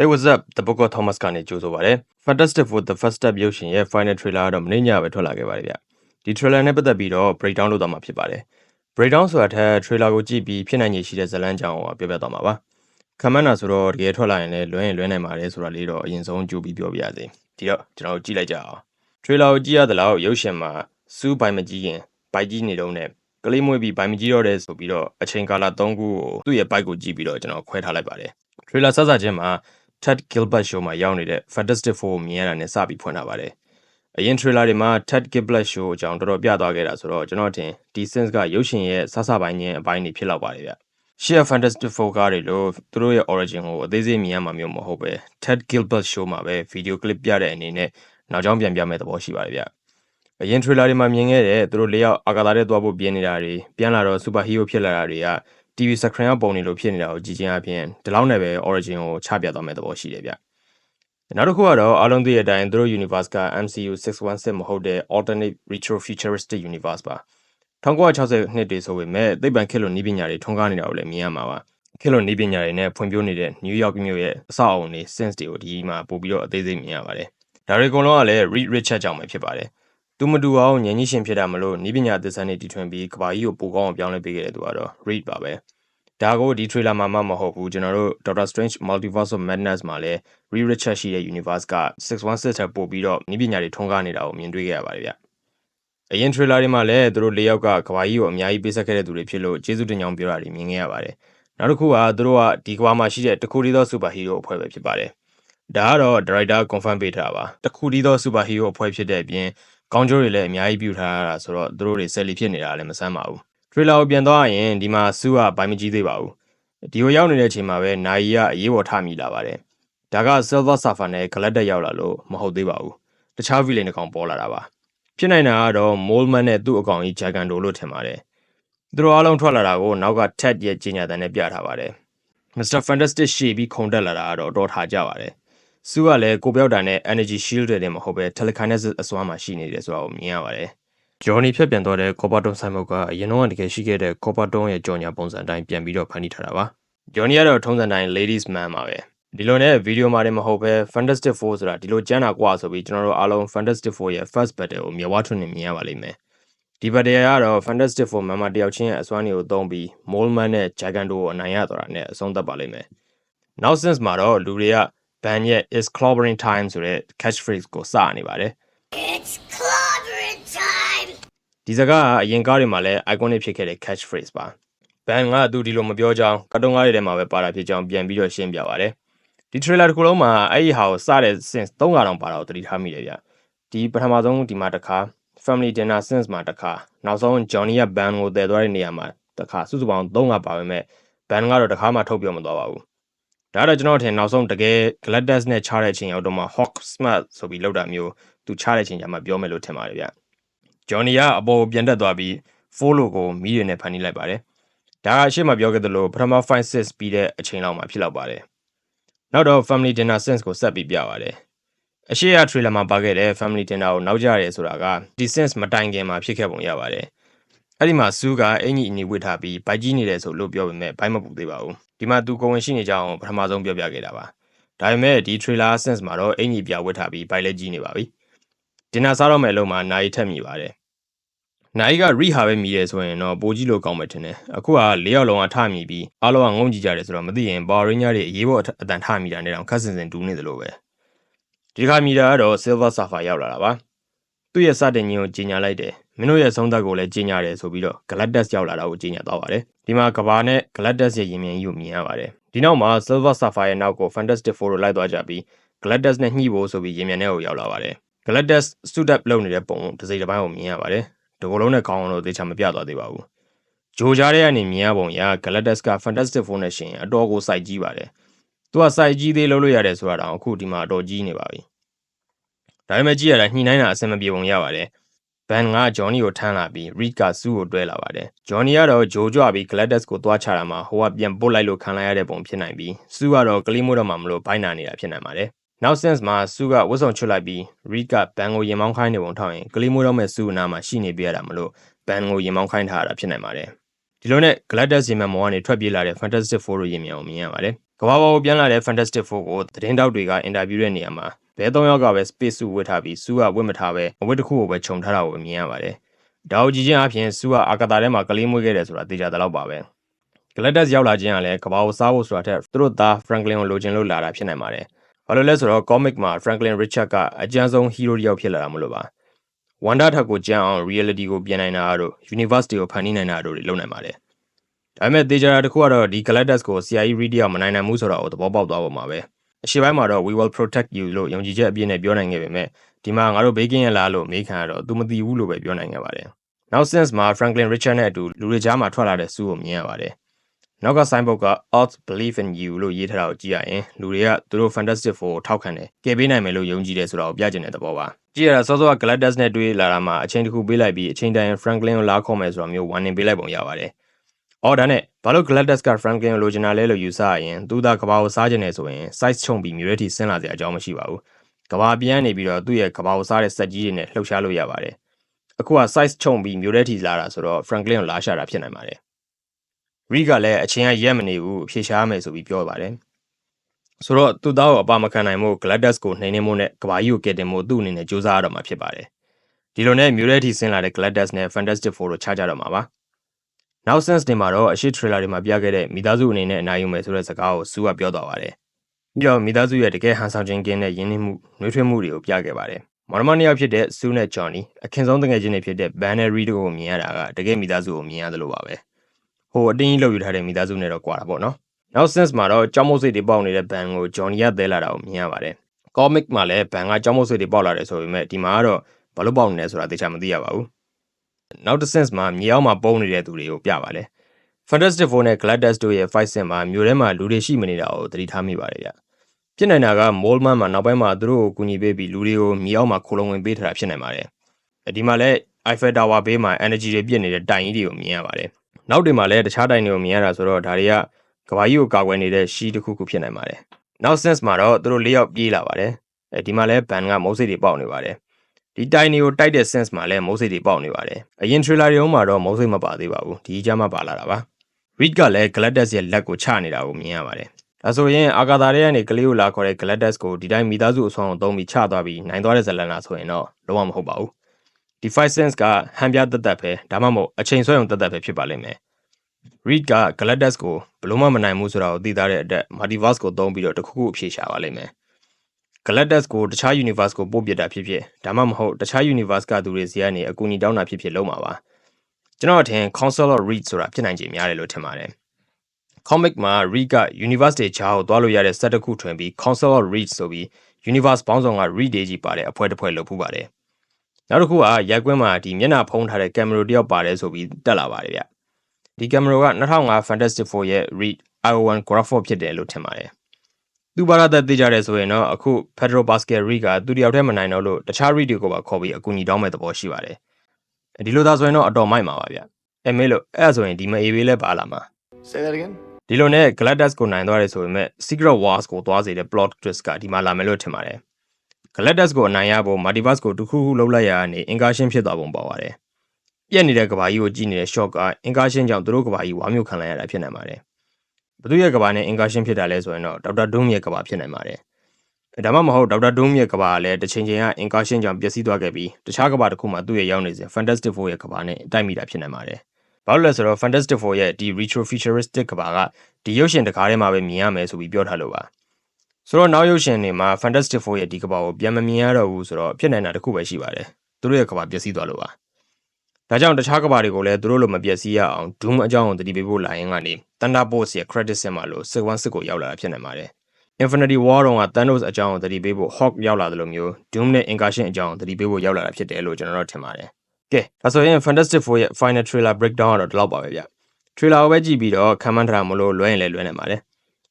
Hey what's up the book of Thomas ကနေကြိုဆိုပါရစေ Fantastic Four the first step ရုပ်ရှင်ရဲ့ final trailer ကတော့မနေ့ညပဲထွက်လာခဲ့ပါတယ်ဗျဒီ trailer နဲ့ပတ်သက်ပြီးတော့ breakdown လုပ်သွားမှာဖြစ်ပါတယ် breakdown ဆိုတာထက် trailer ကိုကြည့်ပြီးဖြစ်နိုင်ရည်ရှိတဲ့ဇာတ်လမ်းကြောင်းကိုပြောပြသွားမှာပါခမန်းနာဆိုတော့တကယ်ထွက်လာရင်လည်းလွှဲရင်လွှဲနိုင်ပါတယ်ဆိုတာလေးတော့အရင်ဆုံးကြိုပြီးပြောပြရစေဒီတော့ကျွန်တော်တို့ကြည့်လိုက်ကြအောင် trailer ကိုကြည့်ရသလောက်ရုပ်ရှင်မှာစူးပိုင်မကြီးရင်ဘိုက်ကြီးနေတော့နဲ့ကလေးမွေးပြီးဘိုင်မကြီးတော့တဲ့ဆိုပြီးတော့အချိန်ကာလ3ခုကိုသူ့ရဲ့ဘိုက်ကိုကြည့်ပြီးတော့ကျွန်တော်ခွဲထားလိုက်ပါတယ် trailer စစချင်းမှာ Ted Gilbert show မှာရောက်နေတဲ့ Fantastic Four ကိုမြင်ရတာနဲ့စပြီးဖွင့်ထားပါတယ်။အရင် trailer တွေမှာ Ted Gilbert show အကြောင်းတော်တော်ပြသွားခဲ့တာဆိုတော့ကျွန်တော်ထင်ဒီ sense ကရုပ်ရှင်ရဲ့စစပိုင်းချင်းအပိုင်းတွေဖြစ်လောက်ပါတယ်ဗျ။ Share Fantastic Four ကားတွေလို့သူတို့ရဲ့ origin ကိုအသေးစိတ်မြင်ရမှာမျိုးမဟုတ်ပဲ Ted Gilbert show မှာပဲ video clip ပြတဲ့အနေနဲ့နောက်ကြောင်းပြန်ပြမဲ့သဘောရှိပါတယ်ဗျ။အရင် trailer တွေမှာမြင်ခဲ့တဲ့သူတို့လေးယောက်အာကာသထဲသွားဖို့ပြင်နေတာတွေပြန်လာတော့ super hero ဖြစ်လာတာတွေက TV screen ကပုံနေလို့ဖြစ်နေတာကိုကြည့်ချင်းအပြင်ဒီလောက်နဲ့ပဲ origin ကိုချပြသွားမဲ့သဘောရှိတယ်ဗျ။နောက်တစ်ခုကတော့အားလုံးသိတဲ့အတိုင်းသူတို့ universe က MCU 616မဟုတ်တဲ့ alternate retro futuristic universe ပါ1960နှစ်တွေဆိုပေမဲ့သိပ္ပံခေတ်လိုနည်းပညာတွေထွန်းကားနေတာကိုလည်းမြင်ရမှာပါခေတ်လိုနည်းပညာတွေနဲ့ဖွံ့ဖြိုးနေတဲ့ New York မြို့ရဲ့အဆောက်အအုံတွေ sense တွေကိုဒီမှာပို့ပြီးတော့အသေးစိတ်မြင်ရပါတယ်ဒါတွေအကုန်လုံးကလည်း Reed Richards ကြောင့်ပဲဖြစ်ပါတယ် သူမတူအောင်ညဉ့်ညရှင်ဖြစ်တာမလို့နီးပညာသစ္စာနဲ့တည်ထွင်ပြီးကဘာကြီးကိုပိုကောင်းအောင်ပြောင်းလဲပေးခဲ့တဲ့သူကတော့ Reed ပါပဲဒါကိုဒီ trailer မှာမှမဟုတ်ဘူးကျွန်တော်တို့ Doctor Strange Multiverse of Madness မှာလည်း Reed Richards ရှိတဲ့ universe က616ထက်ပိုပြီးတော့နီးပညာတွေထွန်းကားနေတာကိုမြင်တွေ့ခဲ့ရပါတယ်ဗျအရင် trailer တွေမှာလည်းသူတို့၄ယောက်ကကဘာကြီးကိုအများကြီးပေးဆက်ခဲ့တဲ့သူတွေဖြစ်လို့ကျေးဇူးတင်ကြောင်းပြောတာတွေမြင်ခဲ့ရပါတယ်နောက်တစ်ခုကသူတို့ကဒီကဘာမှာရှိတဲ့တခုတည်းသော super hero အဖွဲ့ပဲဖြစ်ပါတယ်ဒါကတော့ director confirm ပေးထားတာပါတခုတည်းသော super hero အဖွဲ့ဖြစ်တဲ့အပြင် ကောင်းကျိုးတွေလည်းအများကြီးပြုထားရတာဆိုတော့သူတို့တွေဆယ်လီဖြစ်နေတာလည်းမဆန်းပါဘူး trailer ကိုပြန်သွားရင်ဒီမှာစူးကဘိုင်မကြီးသေးပါဘူးဒီကိုရောက်နေတဲ့အချိန်မှာပဲနိုင်ကြီးကအရေးပေါ်ထမိလာပါတယ်ဒါက silver surfer နဲ့ galactic ရောက်လာလို့မဟုတ်သေးပါဘူးတခြား villain တစ်ကောင်ပေါ်လာတာပါဖြစ်နိုင်တာကတော့ molman နဲ့သူ့အကောင်ကြီး jagando လို့ထင်ပါတယ်သူတို့အားလုံးထွက်လာတာကိုနောက်က ted ရဲ့ကြီးညာတန်နဲ့ပြထားပါတယ် Mr. Fantastic ရှေ့ပြီးခုန်တက်လာတာကတော့တော်ထားကြပါတယ် စူးကလည်းကိုပြောက်တာနဲ့ energy shield တွေနဲ့မဟုတ်ပဲ telekinesis အစွမ်းမှာရှိနေတယ်ဆိုတာကိုမြင်ရပါတယ်။ Johnny ဖြတ်ပြန်သွားတဲ့ Copperton ဆိုင်မုတ်ကအရင်တော့တကယ်ရှိခဲ့တဲ့ Copperton ရဲ့ကြော်ညာပုံစံအတိုင်းပြန်ပြီးတော့ဖန်တီးထားတာပါ။ Johnny ကတော့ထုံးစံတိုင်း ladies man ပါပဲ။ဒီလိုနဲ့ဗီဒီယိုမှာတည်းမဟုတ်ပဲ Fantastic Four ဆိုတာဒီလိုကျန်းတာกว่าဆိုပြီးကျွန်တော်တို့အားလုံး Fantastic Four ရဲ့ first battle ကိုမြေဝါထွန်းနေမြင်ရပါလိမ့်မယ်။ဒီ battle ကတော့ Fantastic Four မမတယောက်ချင်းရဲ့အစွမ်းတွေကိုသုံးပြီး Molman နဲ့ Gigando ကိုအနိုင်ရသွားတာနဲ့အဆုံးသတ်ပါလိမ့်မယ်။ Now since မှာတော့လူတွေက ban ရဲ့ is clobbering time ဆိုတဲ့ catchphrase ကိုစနေပါတယ် It's clobbering time! ဒီစကားကအရင်ကားတွေမှာလည်း iconic ဖြစ်ခဲ့တဲ့ catchphrase ပါ ban ကသူဒီလိုမပြောကြောင်းကတ်တုံးကားတွေထဲမှာပဲပါတာဖြစ်ကြောင်းပြန်ပြီးတော့ရှင်းပြပါတယ်ဒီ trailer တစ်ခုလုံးမှာအဲ့ဒီဟာကိုစတဲ့ sense ၃ခါတောင်ပါတာကိုသတိထားမိတယ်ဗျဒီပထမဆုံးဒီမှာတစ်ခါ family dinner sense မှာတစ်ခါနောက်ဆုံး Johnny က ban ကိုတည်သွားတဲ့နေရာမှာတစ်ခါစုစုပေါင်း၃ခါပါပဲမဲ့ ban ကတော့တစ်ခါမှထုတ်ပြောမသွားပါဘူး ဒါတော့ကျွန်တော်ထင်နောက်ဆုံးတကယ် Gladys နဲ့ချတဲ့အချိန်ရောက်တော့မှ Hawk Smart ဆိုပြီးလောက်တာမျိုးသူချတဲ့အချိန်ကျမှပြောမယ်လို့ထင်ပါတယ်ဗျ။ Johnny ကအပေါ်ပြန်တက်သွားပြီး follow ကိုမီးရနဲ့ဖန်တီးလိုက်ပါတယ်။ဒါကအရှိမပြောခဲ့သလိုပထမ5 6ပြီးတဲ့အချိန်လောက်မှဖြစ်လောက်ပါတယ်။နောက်တော့ Family Dinner Sense ကိုဆက်ပြီးပြပါတယ်။အရှိရ trailer မှာပါခဲ့တဲ့ Family Dinner ကိုနောက်ကျရဲဆိုတာကဒီ sense မတိုင်ခင်မှာဖြစ်ခဲ့ပုံရပါတယ်။ အဲ့ဒီမှာစူးကအင်ကြီးအနီဝစ်ထားပြီးဘိုက်ကြီးနေတယ်ဆိုလို့ပြောပေမဲ့ဘိုက်မပူသေးပါဘူးဒီမှာသူကိုဝင်ရှိနေကြအောင်ပထမဆုံးပြောပြခဲ့တာပါဒါပေမဲ့ဒီ trailer sense မှာတော့အင်ကြီးပြဝစ်ထားပြီးဘိုက်လည်းကြီးနေပါပြီဒင်နာစားတော့မယ်လို့မှနိုင်ထက်မိပါတယ်နိုင်က re ဟာပဲမိရဲဆိုရင်တော့ပိုကြီးလို့ကောင်းမယ်ထင်တယ်အခုက၄ယောက်လုံးကထမိပြီးအားလုံးကငုံကြည့်ကြတယ်ဆိုတော့မသိရင် Power Ranger တွေအရေးပေါ်အတန်ထမိတာနဲ့တောင်ခက်စင်စင်တူးနေသလိုပဲဒီခါမိတာကတော့ Silver Surfer ရောက်လာတာပါ သူ့ရဲ့စတင်ခြင်းကိုကြီးညာလိုက်တယ်မင်းတို့ရဲ့ဆုံးသက်ကိုလည်းကြီးညာတယ်ဆိုပြီးတော့ Galactus ရောက်လာတာကိုကြီးညာသွားပါတယ်ဒီမှာကဘာနဲ့ Galactus ရဲ့ရင်မြန်ကြီးကိုမြင်ရပါတယ်ဒီနောက်မှာ Silver Sapphire ရဲ့နောက်ကို Fantastic Four တို့လိုက်သွားကြပြီး Galactus နဲ့ညှိဖို့ဆိုပြီးရင်မြန်ထဲကိုရောက်လာပါတယ် Galactus suit up လုပ်နေတဲ့ပုံကိုတစ်စိတ်တစ်ပိုင်းကိုမြင်ရပါတယ်ဒီကုလုံးနဲ့ခေါင်းအောင်လို့သေချာမပြသွားသေးပါဘူးဂျိုကြားထဲကနေမြင်ရပုံရ Galactus က Fantastic Four နဲ့ရှင်အတော်ကိုစိုက်ကြီးပါတယ်သူကစိုက်ကြီးသေးလို့လို့ရတယ်ဆိုတာတောင်အခုဒီမှာအတော်ကြီးနေပါပြီ ဒါပေမဲ့ကြည့်ရတာညှိနှိုင်းတာအဆင်မပြေပုံရပါတယ်ဘန်ကဂျော်နီကိုထမ်းလာပြီး Reed ကစူးကိုတွဲလာပါတယ်။ဂျော်နီကတော့ဂျိုကြွပြီး Gladys ကိုသွားချတာမှာဟိုကပြန်ပုတ်လိုက်လို့ခံလိုက်ရတဲ့ပုံဖြစ်နိုင်ပြီးစူးကတော့ကလေးမို့တော့မှမလို့ဘိုင်းနာနေတာဖြစ်နိုင်ပါတယ်။ Now sense မှာစူးကဝတ်ဆောင်ချွတ်လိုက်ပြီး Reed ကဘန်ကိုရင်မောင်းခိုင်းနေပုံထောက်ရင်ကလေးမို့တော့မဲ့စူးအနာမှာရှိနေပြရတာမလို့ဘန်ကိုရင်မောင်းခိုင်းထားတာဖြစ်နိုင်ပါတယ်။ဒီလိုနဲ့ Gladys ရင်မှန်မောကနေထွက်ပြေးလာတဲ့ Fantastic Four တို့ရင်မြန်အောင်မြင်ရပါတယ်။ကမ္ဘာပေါ်ကိုပြန်လာတဲ့ Fantastic Four ကိုသတင်းတောက်တွေကအင်တာဗျူးတဲ့နေရာမှာ ဘဲ၃ယောက်ကပဲ space suit ဝတ်ထားပြီးစူးကဝတ်မထားပဲအဝတ်တစ်ခုကိုပဲခြုံထားတာကိုမြင်ရပါတယ်။ဒါကိုကြည့်ချင်းအပြင်စူးကအာကာသထဲမှာကလေးမွေးခဲ့တယ်ဆိုတာသိကြတဲ့လောက်ပါပဲ။ Galactus ရောက်လာခြင်းကလည်းကမ္ဘာကိုစားဖို့ဆိုတာထက်သူတို့သား Franklin ကိုလိုချင်လို့လာတာဖြစ်နိုင်ပါတယ်။ဘာလို့လဲဆိုတော့ comic မှာ Franklin Richard ကအကြမ်းဆုံး hero တစ်ယောက်ဖြစ်လာတာမလို့ပါ။ Wanda ထက်ကိုကြမ်းအောင် reality ကိုပြင်နိုင်တာတို့ universe တွေကိုဖန်တီးနိုင်တာတို့တွေလုပ်နိုင်ပါတယ်။ဒါပေမဲ့တေချာတာတစ်ခုကတော့ဒီ Galactus ကို CIA Reed ကမနိုင်နိုင်ဘူးဆိုတာကိုသဘောပေါက်သွားပုံပါပဲ။ အရှိပိုင်းမှာတော့ we will protect you လို့ယုံကြည်ချက်အပြည့်နဲ့ပြောနိုင်ခဲ့ပေမဲ့ဒီမှာငါတို့ဘေးကင်းရလားလို့မေးခံရတော့သူမသိဘူးလို့ပဲပြောနိုင်ခဲ့ပါတယ်။နောက် sense မှာ Franklin Richard နဲ့အတူလူတွေကြားမှာထွက်လာတဲ့စုကိုမြင်ရပါတယ်။နောက်က signboard က alt believe in you လို့ရေးထားတာကိုကြည့်ရရင်လူတွေကသူတို့ Fantastic Four ကိုထောက်ခံတယ်။ကယ်ပေးနိုင်မယ်လို့ယုံကြည်တယ်ဆိုတာကိုပြချင်တဲ့သဘောပါ။ကြည့်ရတာစောစောက Galactus နဲ့တွေ့လာတာမှာအချိန်တစ်ခုပေးလိုက်ပြီးအချိန်တိုင်း Franklin ကိုလာခေါ်မယ်ဆိုတာမျိုး warning ပေးလိုက်ပုံရပါတယ်။ အော်ဒါနဲ့ဘာလို့ Galactus က Franklin ကိုလိုချင်တာလဲလို့ယူဆရရင်သူသာကဘာကိုစားကျင်နေဆိုရင် size ချုံပြီးမြို့ရဲထိဆင်းလာစရာအကြောင်းမရှိပါဘူး။ကဘာပြန်နေပြီးတော့သူ့ရဲ့ကဘာကိုစားတဲ့စက်ကြီးတွေနဲ့လှုပ်ရှားလို့ရပါတယ်။အခုက size ချုံပြီးမြို့ရဲထိလာတာဆိုတော့ Franklin ကိုလာရှာတာဖြစ်နိုင်ပါတယ်။ Reed ကလည်းအချိန်ကရက်မနေဘူးအဖြေရှာရမယ်ဆိုပြီးပြောပါတယ်။ဆိုတော့သူ့သားကိုအပါမခံနိုင်မှု Galactus ကိုနှိမ်နှင်းမှုနဲ့ကဘာကြီးကိုကယ်တင်မှုသူ့အနေနဲ့စူးစမ်းရတော့မှာဖြစ်ပါတယ်။ဒီလိုနဲ့မြို့ရဲထိဆင်းလာတဲ့ Galactus နဲ့ Fantastic Four တို့ခြားကြတော့မှာပါ။ နောက် sense တင်မှာတော့အရှိ trailer တွေမှာပြခဲ့တဲ့မိသားစုအနေနဲ့အနိုင်ယူမယ်ဆိုတဲ့စကားကိုစူးကပြောသွားပါတယ်။ပြီးတော့မိသားစုရဲ့တကယ်ဟန်ဆောင်ခြင်းကင်းတဲ့ယဉ်နှင်းမှုနှွေးထွေးမှုတွေကိုပြခဲ့ပါတယ်။မော်ဒမနှစ်ယောက်ဖြစ်တဲ့စူးနဲ့ Johnny အခင်ဆုံးတငယ်ချင်းတွေဖြစ်တဲ့ Ben နဲ့ Reed တို့ကိုမြင်ရတာကတကယ်မိသားစုကိုမြင်ရသလိုပါပဲ။ဟိုအတင်းကြီးလှုပ်ယူထားတဲ့မိသားစုနဲ့တော့ကွာတာပေါ့နော်။နောက် sense မှာတော့ကြောင်းမုတ်စိတ်တွေပေါက်နေတဲ့ Ben ကို Johnny ကသဲလာတာကိုမြင်ရပါတယ်။ comic မှာလည်း Ben ကကြောင်းမုတ်စိတ်တွေပေါက်လာတယ်ဆိုပေမဲ့ဒီမှာကတော့ဘာလို့ပေါက်နေလဲဆိုတာသိချာမသိရပါဘူး။ နောက်တစ် sense မှာမြေအောက်မှာပုံနေတဲ့သူတွေကိုပြပါလေ။ Fantastic Four နဲ့ Galactus တို့ရဲ့ fight scene မှာမြို့ထဲမှာလူတွေရှိမနေတာကိုသတိထားမိပါတယ်ဗျ။ဖြစ်နိုင်တာက Moleman မှာနောက်ပိုင်းမှာသူတို့ကိုကူညီပေးပြီးလူတွေကိုမြေအောက်မှာခိုလုံဝင်ပေးထားတာဖြစ်နိုင်ပါတယ်။အဲဒီမှာလည်း Eiffel Tower ဘေးမှာ energy တွေပြည့်နေတဲ့တိုင်ကြီးတွေကိုမြင်ရပါတယ်။နောက်တွေမှာလည်းတခြားတိုင်တွေကိုမြင်ရတာဆိုတော့ဒါတွေကကဘာကြီးကိုကာကွယ်နေတဲ့ရှီးတစ်ခုခုဖြစ်နိုင်ပါတယ်။နောက် sense မှာတော့သူတို့လေးယောက်ပြေးလာပါတယ်။အဲဒီမှာလည်း ban ကမုတ်စိတ်တွေပေါက်နေပါတယ်။ ဒီတိုင်တွေကိုတိုက်တဲ့ sense မှာလည်းမုတ်စိတ်တွေပေါက်နေပါတယ်။အရင် trailer တွေတုန်းမှာတော့မုတ်စိတ်မပါသေးပါဘူး။ဒီကြားမှာပါလာတာပါ။ Reed ကလည်း Galactus ရဲ့လက်ကိုချနေတာကိုမြင်ရပါတယ်။ဒါဆိုရင်အာကာသထဲကနေကလေးကိုလာခေါ်တဲ့ Galactus ကိုဒီတိုင်းမိသားစုအဆောင်အောင်သုံးပြီးချသွားပြီးနိုင်သွားတဲ့ဇလန်လာဆိုရင်တော့လုံးဝမဟုတ်ပါဘူး။ဒီ five sense ကဟန်ပြသက်သက်ပဲဒါမှမဟုတ်အချိန်ဆွဲုံသက်သက်ပဲဖြစ်ပါလိမ့်မယ်။ Reed က Galactus ကိုဘလို့မှမနိုင်ဘူးဆိုတာကိုသိသားတဲ့အတွက် Multiverse ကိုသုံးပြီးတော့တစ်ခုခုအဖြေရှာပါလိမ့်မယ်။ Galactus ကိုတခြား universe ကိုပို့ပစ်တာဖြစ်ဖြစ်ဒါမှမဟုတ်တခြား universe ကသူတွေစီကနေအကူအညီတောင်းတာဖြစ်ဖြစ်လုံးပါပါ။ကျွန်တော်အထင် Council of Reed ဆိုတာဖြစ်နိုင်ခြေများတယ်လို့ထင်ပါတယ်။ comic မှာ Reed က universe တွေကြားကိုသွားလို့ရတဲ့ set တစ်ခုထွင်ပြီး Council of Reed ဆိုပြီး universe ပေါင်းစုံက Reed တွေကြီးပါတဲ့အဖွဲ့တစ်ဖွဲ့လုပ်ဖူးပါတယ်။နောက်တစ်ခုကရိုက်ကွင်းမှာဒီမျက်နှာဖုံးထားတဲ့ကင်မရာတယောက်ပါတယ်ဆိုပြီးတက်လာပါတယ်ဗျ။ဒီကင်မရာက2005 Fantastic Four ရဲ့ Reed IO1 Graphic ဖြစ်တယ်လို့ထင်ပါတယ်။ သူပါရတဲ့သိကြတယ်ဆိုရင်တော့အခု Pedro Pascal Reed ကသူတယောက်တည်းမနိုင်တော့လို့တခြား Reed တွေကိုပါခေါ်ပြီးအကူအညီတောင်းမဲ့သဘောရှိပါတယ်။ဒီလိုသာဆိုရင်တော့အတော်မိုက်မှာပါဗျ။အဲမေးလို့အဲ့ဒါဆိုရင်ဒီမအေးဘေးလဲပါလာမှာ Say that again. ဒီလိုနဲ့ Galactus ကိုနိုင်သွားတယ်ဆိုပေမဲ့ Secret Wars ကိုသွားစေတဲ့ plot twist ကဒီမှာလာမယ်လို့ထင်ပါတယ်။ Galactus ကိုအနိုင်ရဖို့ Multiverse ကိုတစ်ခုခုလှုပ်လိုက်ရတာနေအင်ကာရှင်းဖြစ်သွားပုံပေါ်ပါတယ်။ပြက်နေတဲ့ကဘာကြီးကိုကြည့်နေတဲ့ shock ကအင်ကာရှင်းကြောင့်သူတို့ကဘာကြီးဝါမျိုးခံလိုက်ရတာဖြစ်နိုင်ပါတယ်။ ဘသူရဲ့ကဘာနဲ့အင်ကာရှင်းဖြစ်တာလဲဆိုရင်တော့ Dr. Doom ရဲ့ကဘာဖြစ်နိုင်ပါတယ်။ဒါမှမဟုတ် Dr. Doom ရဲ့ကဘာကလည်းတစ်ချိန်ချိန်ကအင်ကာရှင်းကြောင့်ပျက်စီးသွားခဲ့ပြီးတခြားကဘာတစ်ခုမှသူ့ရဲ့ရောက်နေစဉ် Fantastic Four ရဲ့ကဘာနဲ့တိုက်မိတာဖြစ်နိုင်ပါတယ်။ဘာလို့လဲဆိုတော့ Fantastic Four ရဲ့ဒီ retro futuristic ကဘာကဒီရုပ်ရှင်တကားထဲမှာပဲမြင်ရမယ်ဆိုပြီးပြောထားလို့ပါဆိုတော့နောက်ရုပ်ရှင်တွေမှာ Fantastic Four ရဲ့ဒီကဘာကိုပြန်မမြင်ရတော့ဘူးဆိုတော့ဖြစ်နိုင်တာတစ်ခုပဲရှိပါတယ်သူတို့ရဲ့ကဘာပျက်စီးသွားလို့ပါ ဒါကြောင့်တခြားကဘာတွေကိုလည်းသူတို့လိုမပျက်စီးရအောင် Doom အကြောင်းကိုတတိပေးဖို့လာရင်ကနေ Thunderbolts ရဲ့ credit ဆင်မှာလို့ Civil War စစ်ကိုရောက်လာတာဖြစ်နိုင်ပါတယ် Infinity War တော့က Thanos အကြောင်းကိုတတိပေးဖို့ Hawk ရောက်လာတယ်လို့မျိုး Doom နဲ့ Incarnation အကြောင်းကိုတတိပေးဖို့ရောက်လာတာဖြစ်တယ်လို့ကျွန်တော်တို့ထင်ပါတယ်ကဲဒါဆိုရင် Fantastic Four ရဲ့ final trailer breakdown ကတော့ဒီလောက်ပါပဲဗျ trailer ကိုပဲကြည့်ပြီးတော့ခံမှန်းထားတာမလို့လွဲရင်လည်းလွဲနေပါတယ်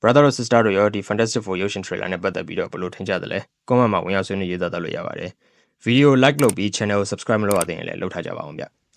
brother တို့ sister တို့ရောဒီ Fantastic Four ရုပ်ရှင် trailer နဲ့ပတ်သက်ပြီးတော့ဘယ်လိုထင်ကြသလဲ comment မှာဝင်ရောက်ဆွေးနွေးရေးသားသားလို့ရပါတယ် video like လုပ်ပြီး channel ကို subscribe မလုပ်ရသေးရင်လည်းလုပ်ထားကြပါအောင်ဗျ